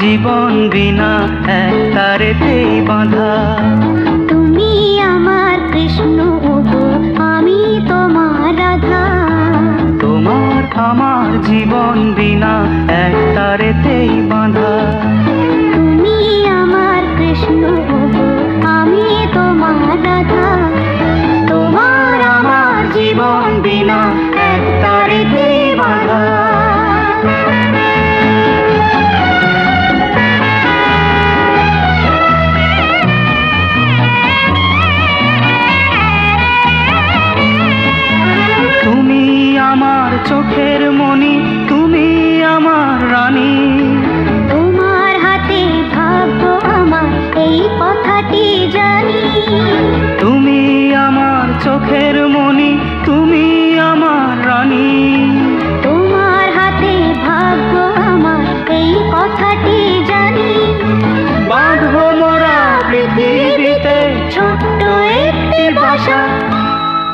জীবন বিনা এক তারেতেই বাঁধা। তুমি আমার কৃষ্ণ আমি তোমার রাধা। তোমার আমার জীবন বিনা এক তারেতেই বাঁধা।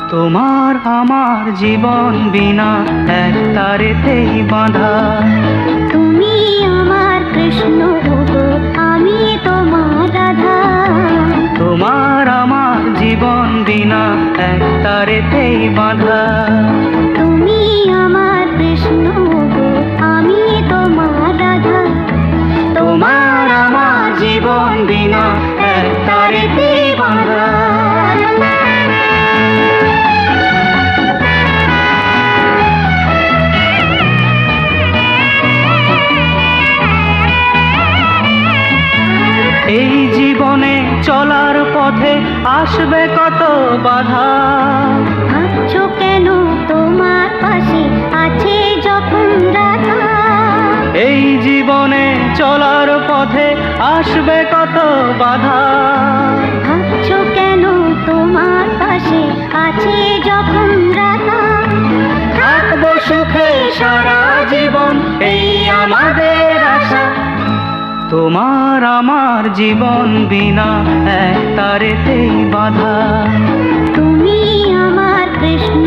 তোমার আমার জীবন বিনা এক তারেতেই বাঁধা। তুমি আমার কৃষ্ণ আমি তোমার রাধা। তোমার আমার জীবন বিনা এক তারেতেই বাঁধা। তুমি আমার কৃষ্ণ আমি তোমার রাধা। তোমার আমার জীবন বিনা এক তারেতেই বাঁধা। পথে আসবে কত বাধা? ভাবছ কেন তোমার পাশে আছে যখন রাধা? এই জীবনে চলার পথে আসবে কত বাধা? ভাবছ কেন তোমার পাশে আছে যখন রাধা? থাকব সুখে সারা জীবন এই আমাদের আশা। তোমার আমার জীবন বিনা এক তারেতেই বাধা। তুমি আমার কৃষ্ণ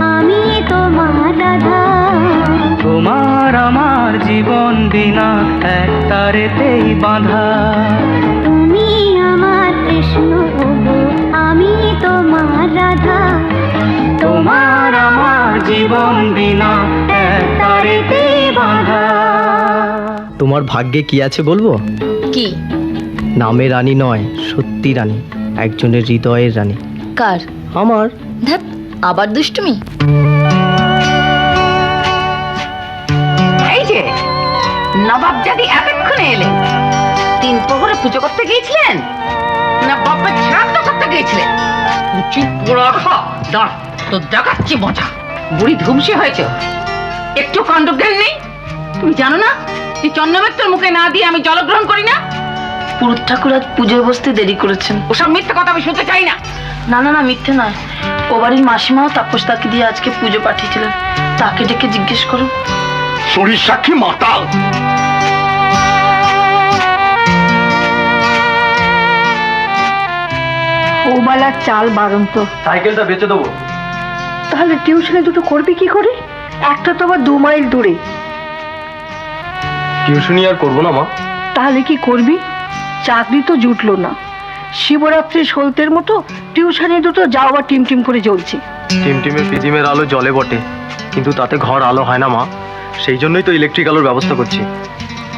আমি তোমার রাধা। তোমার আমার জীবন বিনা এক তারেতেই বাঁধা। তুমি আমার কৃষ্ণ আমি তোমার রাধা। তোমার আমার জীবন বিনা এক তারেতেই বাঁধা। তোমার ভাগ্যে কি আছে বলব? কি? নামে রানী নয় সত্যি রানী একজনের হৃদয়ের রানী। কার? আমার। ধ্যাত আবার দুষ্টুমি? এই যে নবাব জাদি এতক্ষণে এলেন তিন প্রহরে পুজো করতে গিয়েছিলেন? না বাপের শ্রাদ্ধ করতে গিয়েছিলেন? উচি পোড়া খা দাঁড় তো দেখাচ্ছি মজা। বুড়ি ধুমসি হয়েছে। একটু কাণ্ডজ্ঞান নেই? তুমি জানো না? যে চন্দ্রমিত্রের মুখে না দিয়ে আমি জলগ্রহণ করি না? পুরুত ঠাকুর আজ পুজোয় বসতে দেরি করেছেন। ওসব মিথ্যে কথা আমি শুনতে চাই না। না না না মিথ্যে নয়। ও বাড়ির মাসিমাও তাপস তাকে দিয়ে আজকে পুজো পাঠিয়েছিলেন। তাকে ডেকে জিজ্ঞেস করো শরীর সাক্ষী মাতাল। ওবেলার চাল বারন্ত সাইকেলটা বেচে দেবো। তাহলে টিউশনে দুটো করবি কি করে? একটা তো আবার দু মাইল দূরে। টিউশনি আর করব না মা। তাহলে কি করবি? চাকরি তো জুটলো না। শিবরাত্রি সলতের মতো টিউশনে দুটো যাও আবার টিম টিম করে জ্বলছে। টিমটিমের পিজিমের আলো জলে বটে কিন্তু তাতে ঘর আলো হয় না মা। সেই জন্যই তো ইলেকট্রিক আলোর ব্যবস্থা করছি।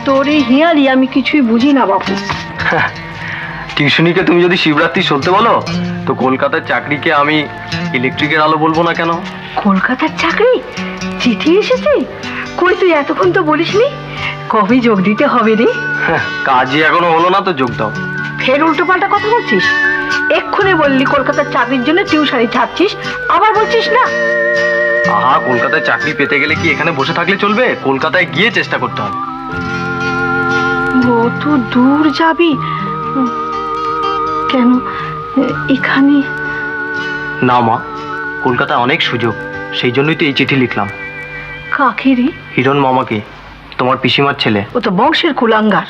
তোর এই হিয়ারি আমি কিছুই বুঝি না বাপু। টিউশনিকে তুমি যদি শিবরাত্রি চলতে বলো তো কলকাতার চাকরিকে আমি ইলেকট্রিকের আলো বলব না কেন? কলকাতার চাকরি? চিঠি এসেছে? কই তুই এতক্ষণ তো বলিসনি? কবে যোগ দিতে হবে রে? হ্যাঁ, কাজই এখনও হলো না তো যোগ দাও। ফের উল্টো পাল্টা কথা বলছিস? এক্ষুনি বললি কলকাতার চাকরির জন্য টিউশনি ছাড়ছিস আবার বলছিস না? আহা কলকাতায় চাকরি পেতে গেলে কি এখানে বসে থাকলে চলবে? কলকাতায় গিয়ে চেষ্টা করতে হবে। কত দূর যাবি? কেন? এখানে না মা কলকাতায় অনেক সুযোগ সেই জন্যই তো এই চিঠি লিখলাম। কাকে রে? হিরণ মামাকে তোমার পিসিমার ছেলে। ও তো বংশের কুলাঙ্গার।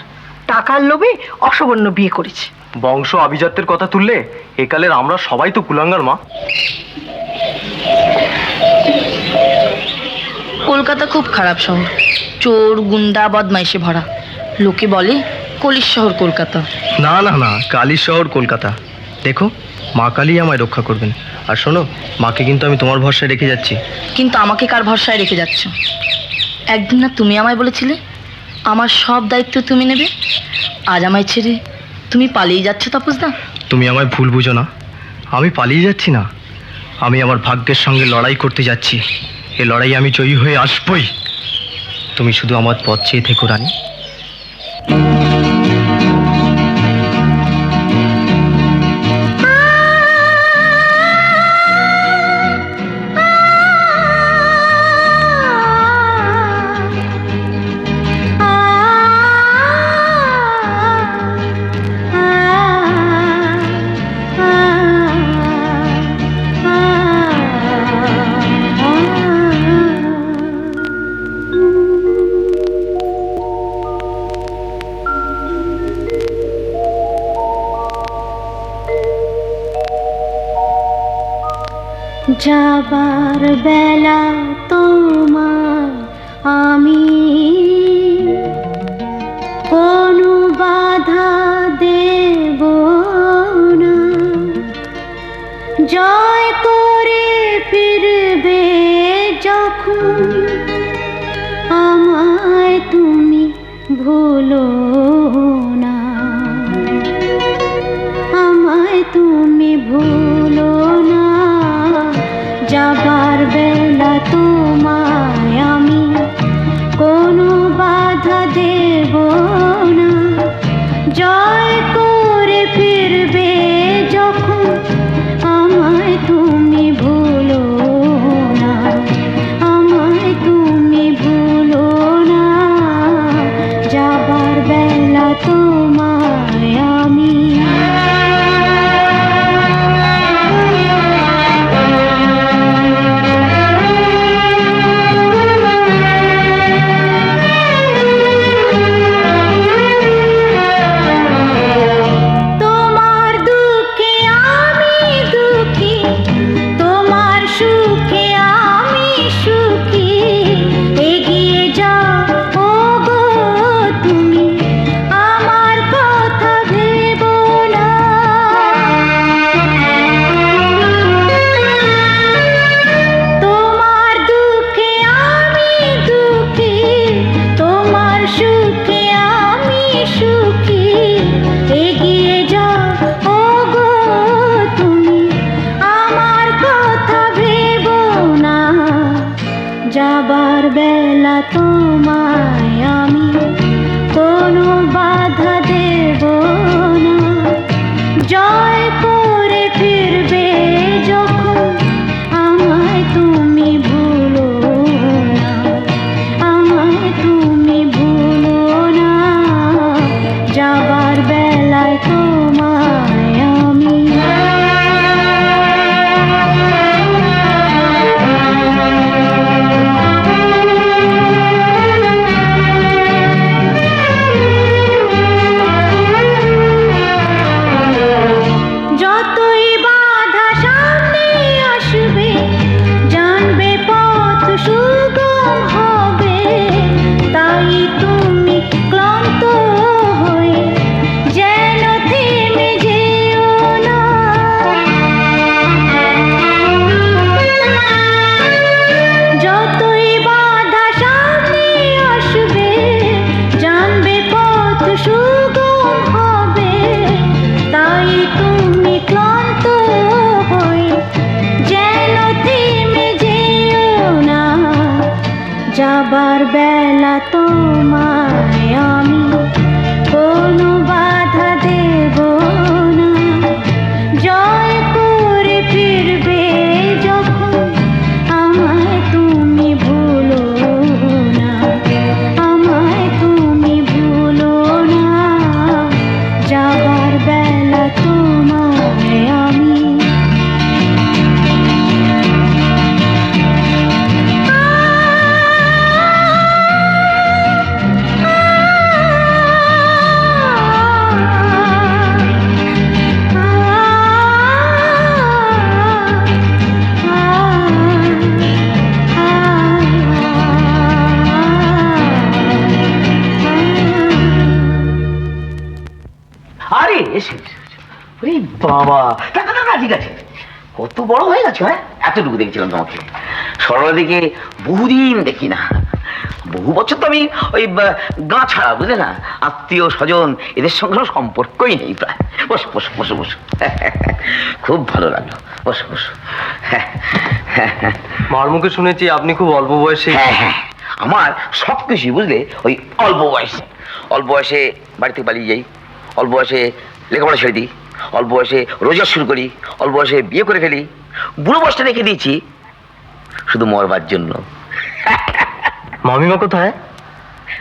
টাকার লোভে অসবর্ণ বিয়ে করেছে। বংশ আভিজাত্যের কথা তুললে একালের আমরা সবাই তো কুলাঙ্গার মা। কলকাতা খুব খারাপ শহর। চোর গুন্ডা বদমাইশে ভরা। লোকে বলে কলির শহর কলকাতা। না না না কালী শহর কলকাতা। দেখো মা কালী আমায় রক্ষা করবেন। আর শোনো মাকে কিন্তু আমি তোমার ভরসায় রেখে যাচ্ছি। কিন্তু আমাকে কার ভরসায় রেখে যাচ্ছ? একদিন না তুমি আমায় বলেছিলে আমার সব দায়িত্ব তুমি নেবে আজ আমায় ছেড়ে তুমি পালিয়ে যাচ্ছ তাপসদা? তুমি আমায় ভুল বুঝো না। আমি পালিয়ে যাচ্ছি না। আমি আমার ভাগ্যের সঙ্গে লড়াই করতে যাচ্ছি। এ লড়াই আমি জয়ী হয়ে আসবই। তুমি শুধু আমার পথ চেয়ে থেকো রানী। যাবার বেলা তোমার আমি কোনো বাধা দেব না। জয় করে ফিরবে যখন আমায় তুমি ভুলো বাবা টাকা টাকা ঠিক আছে। কত বড় হয়ে গেছে হ্যাঁ? এতটুকু দেখছিলাম তোমাকে। সরলা দিকে বহুদিন দেখি না। বহু বছর তো আমি ওই গা ছাড়া বুঝলে না? আত্মীয় স্বজন এদের সঙ্গে সম্পর্কই নেই প্রায়। বসো বসো বসো বসো। খুব ভালো লাগল। বসো বসো। মার মুখে শুনেছি আপনি খুব অল্প বয়সে হ্যাঁ হ্যাঁ। আমার সব কিছুই বুঝলে? ওই অল্প বয়সে। অল্প বয়সে বাড়িতে পালিয়ে যাই। অল্প বয়সে লেখাপড়া ছেড়ে দিই। অল্প বয়সে রোজগার শুরু করি অল্প বয়সে বিয়ে করে ফেলি বুড়ো বয়সটা রেখে দিয়েছি শুধু মরবার জন্য মামিমা কোথায়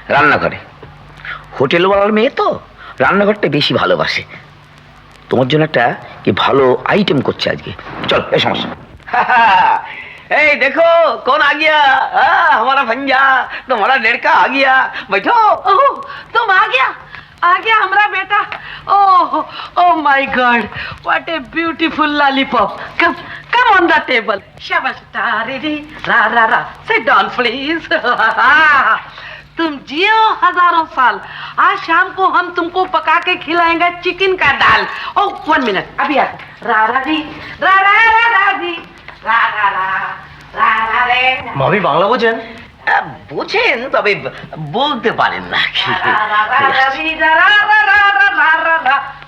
রান্নাঘরে হোটেলওয়ালার মেয়ে তো রান্নাঘরটা বেশি ভালোবাসে তোমার জন্য একটা কি ভালো আইটেম করছে আজকে চল এই সমস্যা এই দেখো कौन आ गया हाँ, हमारा भंजा तुम्हारा लड़का आ गया बैठो ओह तुम आ गया आ गया हमारा बेटा। Oh O my god what a beautiful lollipop come come on the table शाबाश तारिरी रा रा रा सिट डाउन प्लीज़ तुम जियो हज़ारों साल। आज शाम को हम तुमको पका के खिलाएँगे चिकन का दाल। ओ वन मिनट अभी आ। रा जी रारा रा जी रा रा रा। रा रा, रे। मम्मी बांग्ला बोझन বোঝেন তবে বলতে পারেন না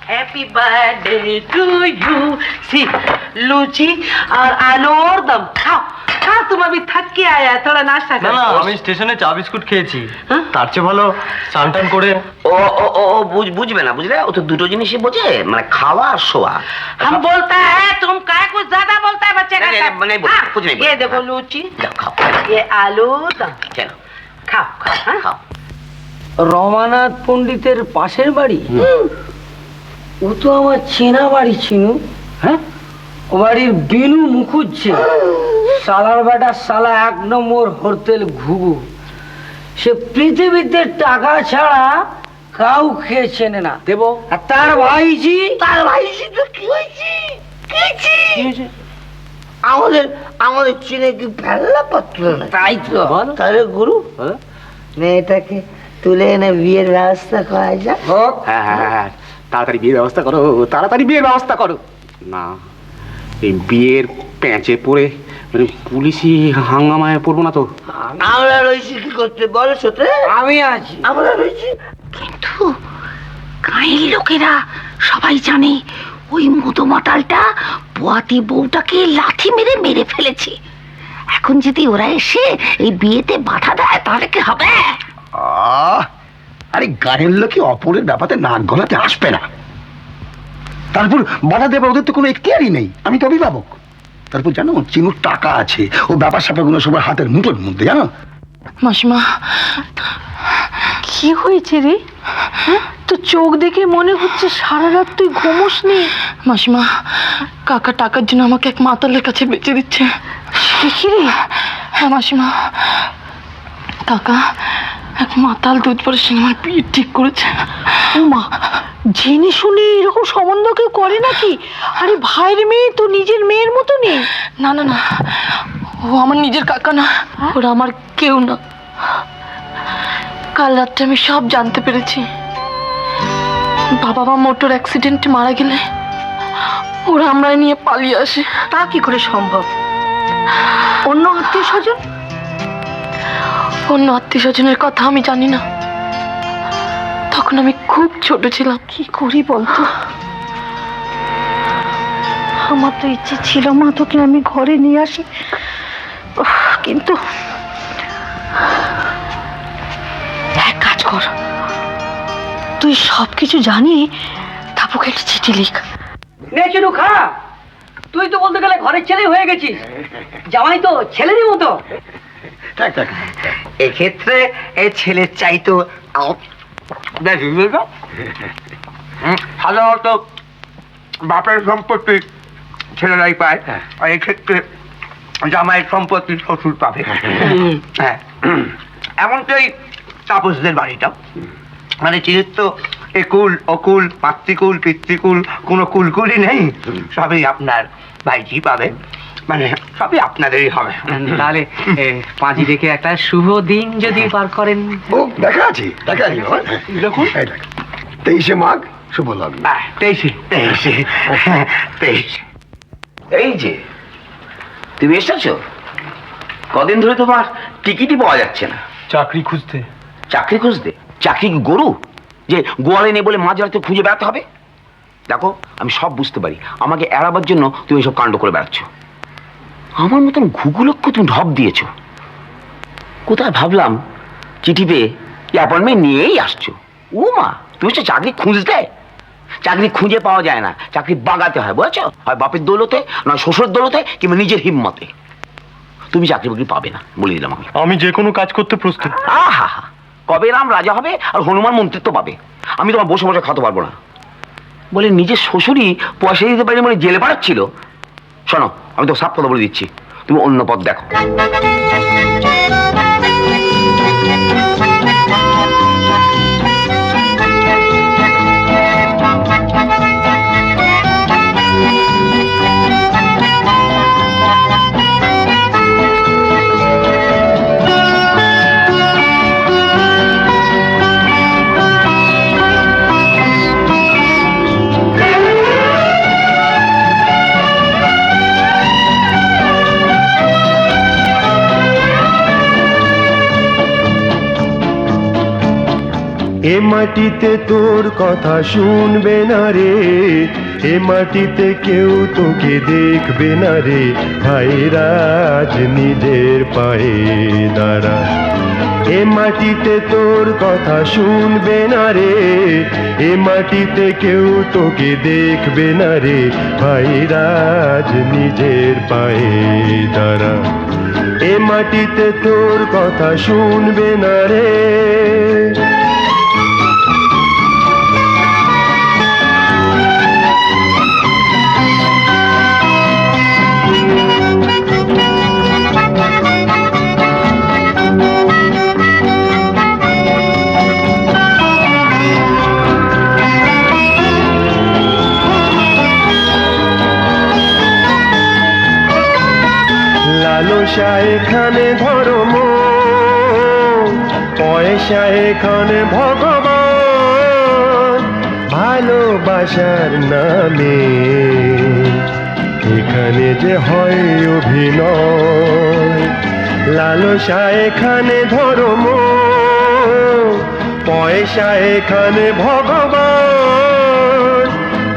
happy birthday to you see लूची और आलू और दम खाओ खाओ तुम अभी थक के आया है थोड़ा नाश्ता না না करो আমি স্টেশনে চা বিস্কুট খেয়েছি হ্যাঁ? তার চেয়ে ভালো স্নান টান করে ও ও ও ও, বুঝ- বুঝবে না বুঝলে ও তো দুটো জিনিসই বোঝে মানে খাওয়া আর শোয়া हम बोलता है तुम काय कुछ ज्यादा बोलता है बच्चे का नहीं, साथ? नहीं, नहीं बोल- हाँ, कुछ नहीं ये बोल- देखो हाँ। लूची যাও, খাও ये आलू दम কেন खाओ खाओ हाँ? খাও রমানাথ পণ্ডিতের পাশের বাড়ি ও তো আমার চেনা বাড়ি চিনু হ্যাঁ? ও বাড়ির বিনু মুখুজ্জে। সালার বেটা সালা এক নম্বর হোটেল ঘুঘু। সে পৃথিবীতে টাকা ছাড়া কাউকে চেনে না। দেব। আর তার ভাইজি? তার ভাইজি তো কি হয়েছে? আমাদের আমাদের চিনে কি ফেললা পাত্র না? তাই তো। তাহলে গুরু মেয়েটাকে তুলে এনে বিয়ের ব্যবস্থা করা যাক হোক। হ্যাঁ হ্যাঁ হ্যাঁ। তাড়াতাড়ি বিয়ের ব্যবস্থা করো তাড়াতাড়ি বিয়ের ব্যবস্থা করো। না এই বিয়ের প্যাঁচে পড়ে মানে পুলিশি হাঙ্গামায় পড়ব না তো। আমরা রয়েছি কি করতে বলো সাথে আমি আছি। আমরা রয়েছি। কিন্তু গাঁয়ের লোকেরা সবাই জানে ওই মুদো মাতালটা পোয়াতি বউটাকে লাথি মেরে মেরে ফেলেছে। এখন যদি ওরা এসে এই বিয়েতে বাধা দেয় তাহলে কি হবে? আহ, আরে গায়ের লোকে অপরের ব্যাপারে নাক গলাতে আসবে না। তারপর বাধা দেবে ওদের তো কোনো এখতিয়ারই নেই। আমি তো অভিভাবক তারপর জানো, চিনুর টাকা আছে। ও ব্যাপার স্যাপারগুলো সবার হাতের মুঠোর মধ্যে, জানো? মাসিমা, কি হয়েছে রে? হ্যাঁ? তো চোখ দেখে মনে হচ্ছে সারা রাত তুই ঘুমোসনি মাসিমা, কাকা টাকার জন্য আমাকে এক মাতালের কাছে বেঁচে দিচ্ছে। দেখি রে? হ্যাঁ মাসিমা। কাকা মাতাল দুধ পরে সিনেমার বিয়ে ঠিক করেছে। উমা জেনে শুনে এরকম সম্বন্ধ কেউ করে নাকি? আরে ভাইয়ের মেয়ে তো নিজের মেয়ের মতো নেই না না না ও আমার নিজের কাকা না ওরা আমার কেউ না। কাল রাত্রে আমি সব জানতে পেরেছি। বাবা মা মোটর অ্যাক্সিডেন্টে মারা গেলে ওরা আমরা নিয়ে পালিয়ে আসে। তা কি করে সম্ভব? অন্য আত্মীয় স্বজন অন্য আত্মীয় স্বজনের কথা আমি জানি না। তখন আমি খুব ছোট ছিলাম। কি করি বলতো? আমার তো ইচ্ছে ছিল মা তোকে আমি ঘরে নিয়ে আসি। উফ, কিন্তু এক কাজ কর। তুই সব কিছু জানি তারপর একটা চিঠি লিখ। নে চিনু খা। তুই তো বলতে গেলে ঘরের ছেলে হয়ে গেছিস। জামাই তো ছেলেরই মতো। থাক থাক এক্ষেত্রে এই ছেলের চাইতো সাধারণত বাপের সম্পত্তি ছেলেরাই পায়। আর এক্ষেত্রে জামাইয়ের সম্পত্তি শ্বশুর পাবে। হ্যাঁ। এমনটাই তাপসদের বাড়িটা মানে চিনির তো একুল অকুল মাতৃকুল পিতৃকুল কোনো কুলকুলই নেই সবই আপনার ভাইজি পাবে। মানে সবই আপনাদেরই হবে। তাহলে পাঁচি দেখে একটা শুভ দিন যদি পার করেন। ও দেখা আছে দেখা আছে দেখুন। এই দেখ তেইশে মাঘ শুভ লগ্ন। তেইশে তেইশে তেইশে। এই যে তুমি এসেছ? কদিন ধরে তোমার টিকিটই পাওয়া যাচ্ছে না। চাকরি খুঁজতে। চাকরি খুঁজতে? চাকরি গরু? যে গোয়ালে নেই বলে মাঝ রাতে খুঁজে বেড়াতে হবে? দেখো আমি সব বুঝতে পারি। আমাকে এড়াবার জন্য তুমি সব কাণ্ড করে বেড়াচ্ছ। আমার মতন ঘুঘুলক্ষ তুমি ঢপ দিয়েছ। কোথায় ভাবলাম চিঠি পেয়ে অ্যাপয়েন্টমেন্ট নিয়েই আসছো? ও মা তুমি হচ্ছে চাকরি খুঁজতে চাকরি খুঁজে পাওয়া যায় না চাকরি বাগাতে হয় বুঝেছ? হয় বাপের দৌলতে নয় শ্বশুর দৌলতে কিংবা নিজের হিম্মতে। তুমি চাকরি বাকরি পাবে না বলে দিলাম আমি। আমি যে কোনো কাজ করতে প্রস্তুত। আহা কবে রাম রাজা হবে আর হনুমান মন্ত্রিত্ব পাবে? আমি তোমার বসে বসে খাতে পারব না। বলে নিজের শ্বশুরই পয়সা দিতে পারি মানে জেলে পাঠাচ্ছিল? শোনো আমি তো সাপ কথা বলে দিচ্ছি। তুমি অন্য পথ দেখো। এ মাটিতে তোর কথা শুনবে না রে। এ মাটিতে কেউ তোকে দেখবে না রে। ভাইরাজ নিজের পায়ে দাঁড়া। এ মাটিতে তোর কথা শুনবে না রে। এ মাটিতে কেউ তোকে দেখবে না রে। ভাইরাজ নিজের পায়ে দাঁড়া। এ মাটিতে তোর কথা শুনবে না রে। পয়সা এখানে ভগবান, ভালোবাসার নামে। এখানে যে হয় অভিনয়, লালসা এখানে ধর্ম, পয়সা এখানে ভগবান,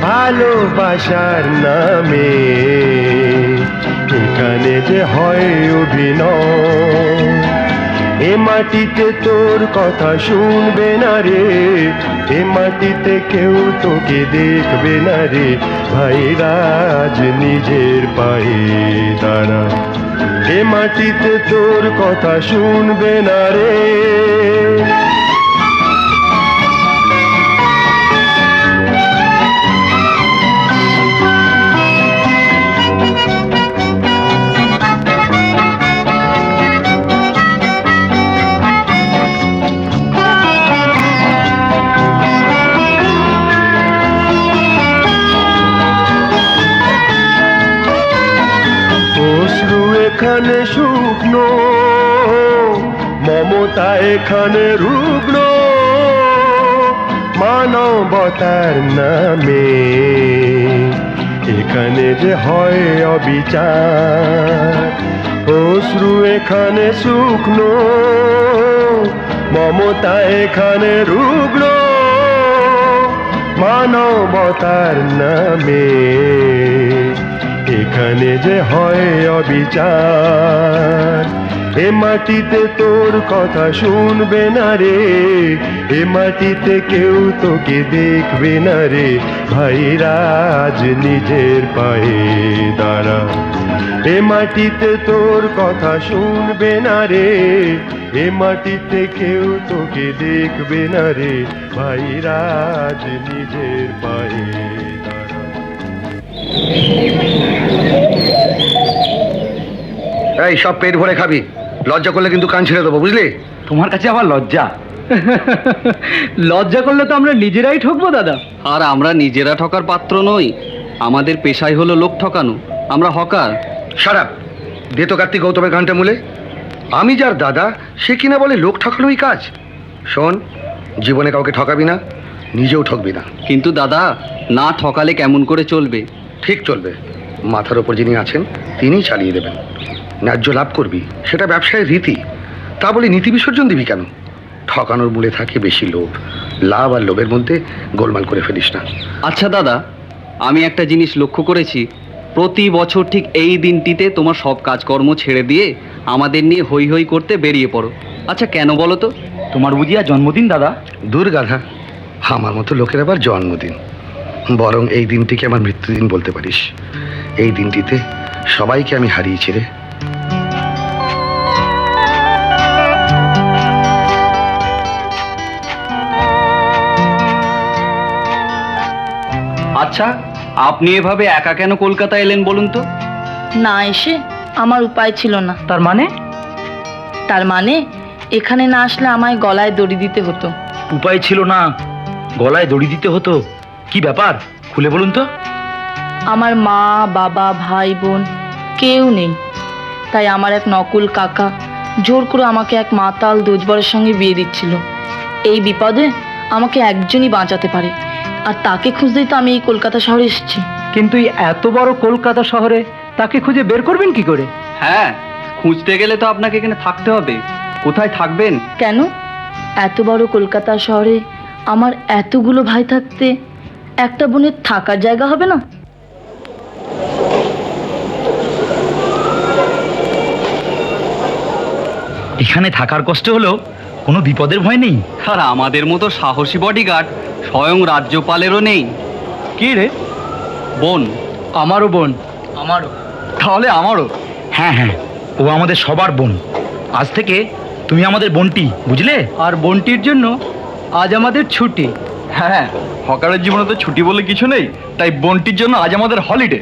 ভালোবাসার নামে। এখানে যে হয় অভিনয় এ মাটিতে তোর কথা শুনবে না রে। এ মাটিতে কেউ তোকে দেখবে না রে। ভাই, রাজ নিজের পায়ে দাঁড়া। এ মাটিতে তোর কথা শুনবে না রে। এখানে শুকনো, মমতা এখানে রুগ্ন। মানবতার নামে এখানে যে হয় অবিচার, অশ্রু এখানে শুকনো, মমতা এখানে রুগ্ন। মানবতার নামে এখানে যে হয় অবিচার। এ মাটিতে তোর কথা শুনবে না রে, এ মাটিতে কেউ তোকে দেখবে না রে। ভাইরাজ নিজের পায়ে দাঁড়া। এ মাটিতে তোর কথা শুনবে না রে, এ মাটিতে কেউ তোকে দেখবে না রে। ভাইরাজ নিজের পায়ে এই সব পেট ভরে খাবি। লজ্জা করলে কিন্তু কান ছেড়ে দেবো বুঝলি? তোমার কাছে আবার লজ্জা? লজ্জা করলে তো আমরা নিজেরাই ঠকবো দাদা। আর আমরা নিজেরা ঠকার পাত্র নই আমাদের পেশাই হলো লোক ঠকানো। আমরা হকার। সারাপ দে তো কার্তিক গৌতমের গানটা মূলে। আমি যার দাদা সে কিনা বলে লোক ঠকানোই কাজ। শোন জীবনে কাউকে ঠকাবি না নিজেও ঠকবি না। কিন্তু দাদা না ঠকালে কেমন করে চলবে? ঠিক চলবে। মাথার ওপর যিনি আছেন তিনিই চালিয়ে দেবেন। ন্যায্য লাভ করবি সেটা ব্যবসায়ের রীতি। তা বলে নীতি বিসর্জন দিবি কেন? ঠকানোর মূলে থাকে বেশি লোভ। লাভ আর লোভের মধ্যে গোলমাল করে ফেলিস না। আচ্ছা দাদা আমি একটা জিনিস লক্ষ্য করেছি। প্রতি বছর ঠিক এই দিনটিতে তোমার সব কাজকর্ম ছেড়ে দিয়ে আমাদের নিয়ে হই হই করতে বেরিয়ে পড়ো। আচ্ছা কেন বলো তো? তোমার বুঝিয়া জন্মদিন দাদা। দূর গাধা আমার মতো লোকের আবার জন্মদিন। বরং এই দিনটিকে আমার মৃত্যুদিন বলতে পারিস। এই দিনটিতে সবাইকে আমি হারিয়েছি রে। আচ্ছা আপনি এভাবে একা কেন কলকাতা এলেন বলুন তো? না এসে আমার উপায় ছিল না। তার মানে? তার মানে এখানে না আসলে আমায় গলায় দড়ি দিতে হতো। উপায় ছিল না গলায় দড়ি দিতে হতো? কি ব্যাপার? খুলে বলুন তো। আমার মা বাবা ভাই বোন কেউ নেই। তাই আমার এক নকুল কাকা জোর করে আমাকে এক মাতাল দোজবরের সঙ্গে বিয়ে দিচ্ছিল। এই বিপদে আমাকে একজনই বাঁচাতে পারে। আর তাকে খুঁজতেই তো আমি এই কলকাতা শহরে এসেছি। কিন্তু এই এত বড় কলকাতা শহরে তাকে খুঁজে বের করবেন কি করে? হ্যাঁ খুঁজতে গেলে তো আপনাকে এখানে থাকতে হবে। কোথায় থাকবেন? কেন? এত বড় কলকাতা শহরে আমার এতগুলো ভাই থাকতে একটা বোনের থাকার জায়গা হবে না? এখানে থাকার কষ্ট হলেও কোনো বিপদের ভয় নেই। আর আমাদের মতো সাহসী বডিগার্ড স্বয়ং রাজ্যপালেরও নেই। কি রে? বোন। আমারও বোন। আমারও। তাহলে আমারও? হ্যাঁ হ্যাঁ। ও আমাদের সবার বোন। আজ থেকে তুমি আমাদের বোনটি বুঝলে? আর বোনটির জন্য আজ আমাদের ছুটি। হ্যাঁ হকারের জীবনে তো ছুটি বলে কিছু নেই তাই বোনটির জন্য আজ আমাদের হলিডে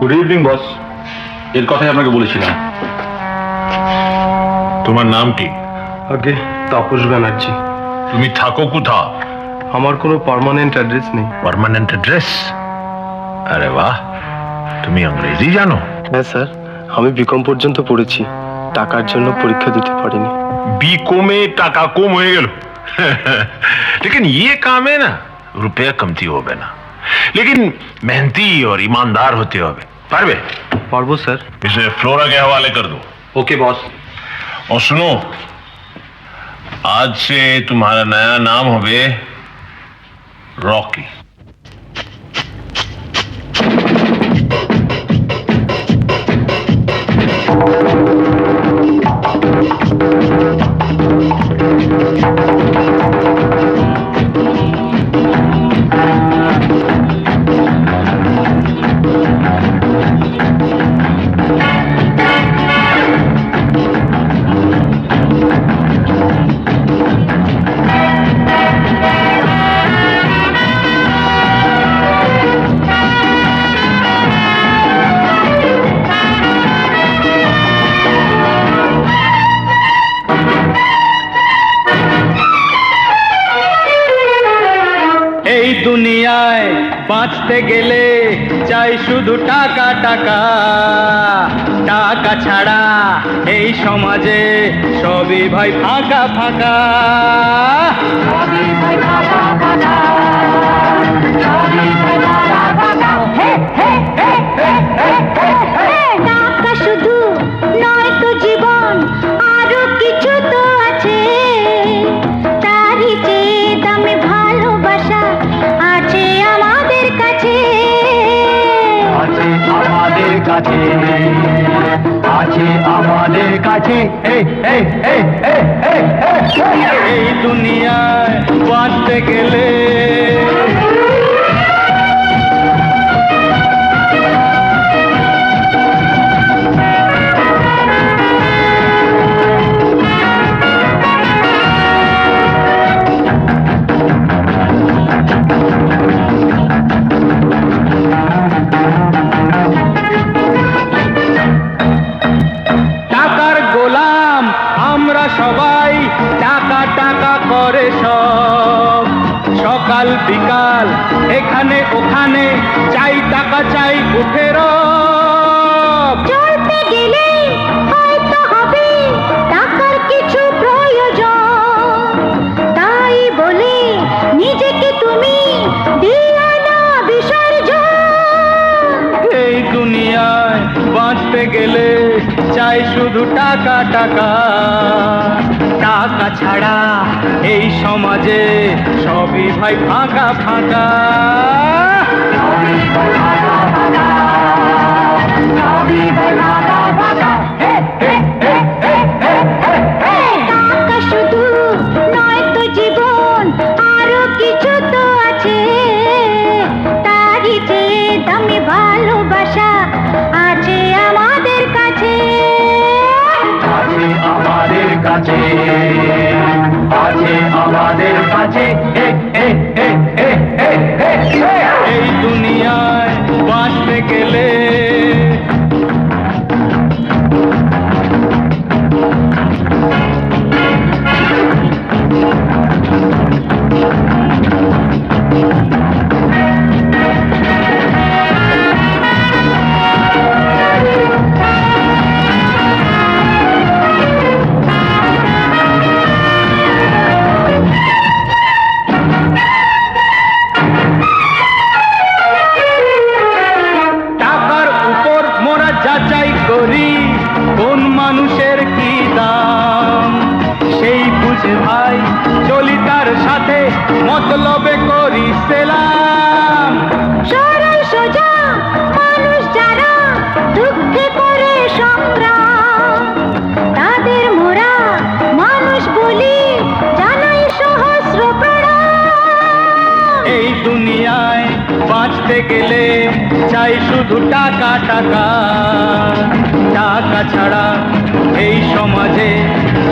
গুড ইভিনিং বস এর কথাই আপনাকে বলেছিলাম। তোমার নাম কি? আগে তাপস ব্যানার্জি। তুমি থাকো কোথা আমার কোনো পার্মানেন্ট অ্যাড্রেস নেই। পার্মানেন্ট অ্যাড্রেস আরে বাহ তুমি ইংরেজি জানো? হ্যাঁ স্যার। আমি বিকম পর্যন্ত পড়েছি। টাকার জন্য পরীক্ষা দিতে পারিনি बी में टाका कम हो गल लेकिन ये काम है ना रुपया कमती हो ना लेकिन मेहनती और ईमानदार होते हो पारवे পারব স্যার इसे फ्लोरा के हवाले कर दो ওকে বস और सुनो आज से तुम्हारा नया नाम होवे रॉकी বাঁচতে গেলে চাই শুধু টাকা টাকা। টাকা ছাড়া এই সমাজে সবই ভাই ফাঁকা ফাঁকা। টাকা কাছে আছে আমাদের কাছে। এই দুনিয়ায় বাঁচতে গেলে সকাল এখানে ওখানে চাই টাকা চাই উঠে রব। চলতে গেলে হয়তো হবে কিছু প্রয়োজন। তাই বলে নিজেকে তুমি দিও এই দুনিয়ায় বাঁচতে গেলে চাই শুধু টাকা টাকা। টাকা ছাড়া এই সমাজে সবই ভাই ফাঁকা ফাঁকা। কাছে আছে আমাদের কাছে। এই দুনিয়ায় বাঁচতে গেলে বাঁচতে গেলে চাই শুধু টাকা টাকা। টাকা ছাড়া এই সমাজে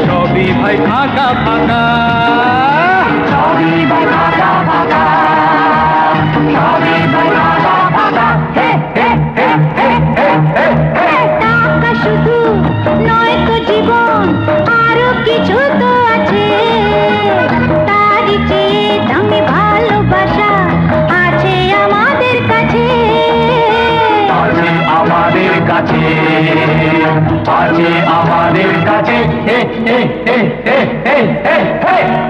সবই ভাই ফাঁকা ফাঁকা। সবই ভাই ফাঁকা ফাঁকা। সবই কাছে আছে আমাদের কাছে। হে হে হে হে হে হে